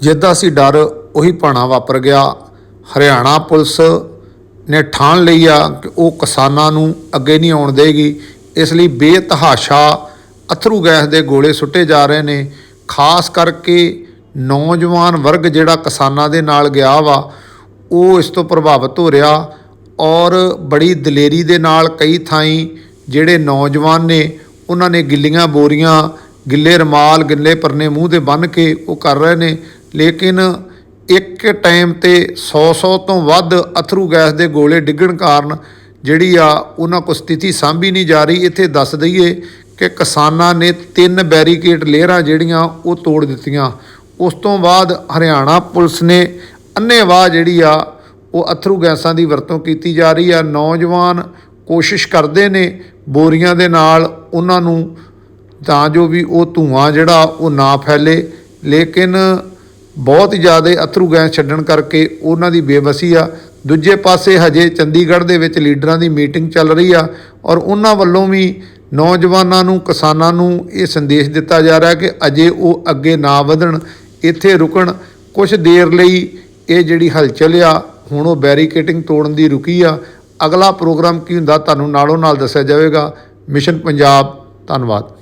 ਜਿੱਦਾਂ ਸੀ ਡਰ ਉਹੀ ਭਾਣਾ ਵਾਪਰ ਗਿਆ। ਹਰਿਆਣਾ ਪੁਲਿਸ ਨੇ ਠਾਣ ਲਈ ਆ ਕਿ ਉਹ ਕਿਸਾਨਾਂ ਨੂੰ ਅੱਗੇ ਨਹੀਂ ਆਉਣ ਦੇਗੀ। ਇਸ ਲਈ ਬੇਤਹਾਸ਼ਾ ਅਥਰੂ ਗੈਸ ਦੇ ਗੋਲੇ ਸੁੱਟੇ ਜਾ ਰਹੇ ਨੇ। ਖਾਸ ਕਰਕੇ ਨੌਜਵਾਨ ਵਰਗ ਜਿਹੜਾ ਕਿਸਾਨਾਂ ਦੇ ਨਾਲ ਗਿਆ ਵਾ, ਉਹ ਇਸ ਤੋਂ ਪ੍ਰਭਾਵਿਤ ਹੋ ਰਿਹਾ ਔਰ ਬੜੀ ਦਲੇਰੀ ਦੇ ਨਾਲ ਕਈ ਥਾਈਂ ਜਿਹੜੇ ਨੌਜਵਾਨ ਨੇ, ਉਹਨਾਂ ਨੇ ਗਿੱਲੀਆਂ ਬੋਰੀਆਂ, ਗਿੱਲੇ ਰਮਾਲ, ਗਿੱਲੇ ਪਰਨੇ ਮੂੰਹ ਦੇ ਬੰਨ੍ਹ ਕੇ ਉਹ ਕਰ ਰਹੇ ਨੇ। ਲੇਕਿਨ ਇੱਕ ਟਾਈਮ ਤੇ 100-100 ਤੋਂ ਵੱਧ ਅਥਰੂ ਗੈਸ ਦੇ ਗੋਲੇ ਡਿੱਗਣ ਕਾਰਨ ਜਿਹੜੀ ਆ ਉਹਨਾਂ ਕੋ ਸਥਿਤੀ ਸਾਂਭੀ ਨਹੀਂ ਜਾ ਰਹੀ। ਇੱਥੇ ਦੱਸ ਦਈਏ ਕਿ ਕਿਸਾਨਾਂ ਨੇ ਤਿੰਨ ਬੈਰੀਕੇਡ ਲੇਅਰਾਂ ਜਿਹੜੀਆਂ ਉਹ ਤੋੜ ਦਿੱਤੀਆਂ। ਉਸ ਤੋਂ ਬਾਅਦ ਹਰਿਆਣਾ ਪੁਲਿਸ ਨੇ ਅੰਨ੍ਹੇਵਾਹ ਜਿਹੜੀ ਆ ਉਹ ਅਥਰੂ ਗੈਸਾਂ ਦੀ ਵਰਤੋਂ ਕੀਤੀ ਜਾ ਰਹੀ ਆ। ਨੌਜਵਾਨ ਕੋਸ਼ਿਸ਼ ਕਰਦੇ ਨੇ ਬੋਰੀਆਂ ਦੇ ਨਾਲ ਉਹਨਾਂ ਨੂੰ ਤਾਂ ਜੋ ਵੀ ਉਹ ਧੂਆਂ ਜਿਹੜਾ ਉਹ ਨਾ ਫੈਲੇ। ਲੇਕਿਨ ਬਹੁਤ ਜ਼ਿਆਦਾ ਅਥਰੂ ਗੈਸ ਛੱਡਣ ਕਰਕੇ ਉਹਨਾਂ ਦੀ ਬੇਵਸੀ ਆ। ਦੂਜੇ ਪਾਸੇ ਹਜੇ ਚੰਡੀਗੜ੍ਹ ਦੇ ਵਿੱਚ ਲੀਡਰਾਂ ਦੀ ਮੀਟਿੰਗ ਚੱਲ ਰਹੀ ਆ ਔਰ ਉਹਨਾਂ ਵੱਲੋਂ ਵੀ ਨੌਜਵਾਨਾਂ ਨੂੰ, ਕਿਸਾਨਾਂ ਨੂੰ ਇਹ ਸੰਦੇਸ਼ ਦਿੱਤਾ ਜਾ ਰਿਹਾ ਕਿ ਅਜੇ ਉਹ ਅੱਗੇ ਨਾ ਵਧਣ, ਇੱਥੇ ਰੁਕਣ। ਕੁਝ ਦੇਰ ਲਈ ਇਹ ਜਿਹੜੀ ਹਲਚਲ ਆ, ਹੁਣ ਉਹ ਬੈਰੀਕੇਟਿੰਗ ਤੋੜਨ ਦੀ ਰੁਕੀ ਆ। ਅਗਲਾ ਪ੍ਰੋਗਰਾਮ ਕੀ ਹੁੰਦਾ, ਤੁਹਾਨੂੰ ਨਾਲੋਂ ਨਾਲ ਦੱਸਿਆ ਜਾਵੇਗਾ। ਮਿਸ਼ਨ ਪੰਜਾਬ, ਧੰਨਵਾਦ।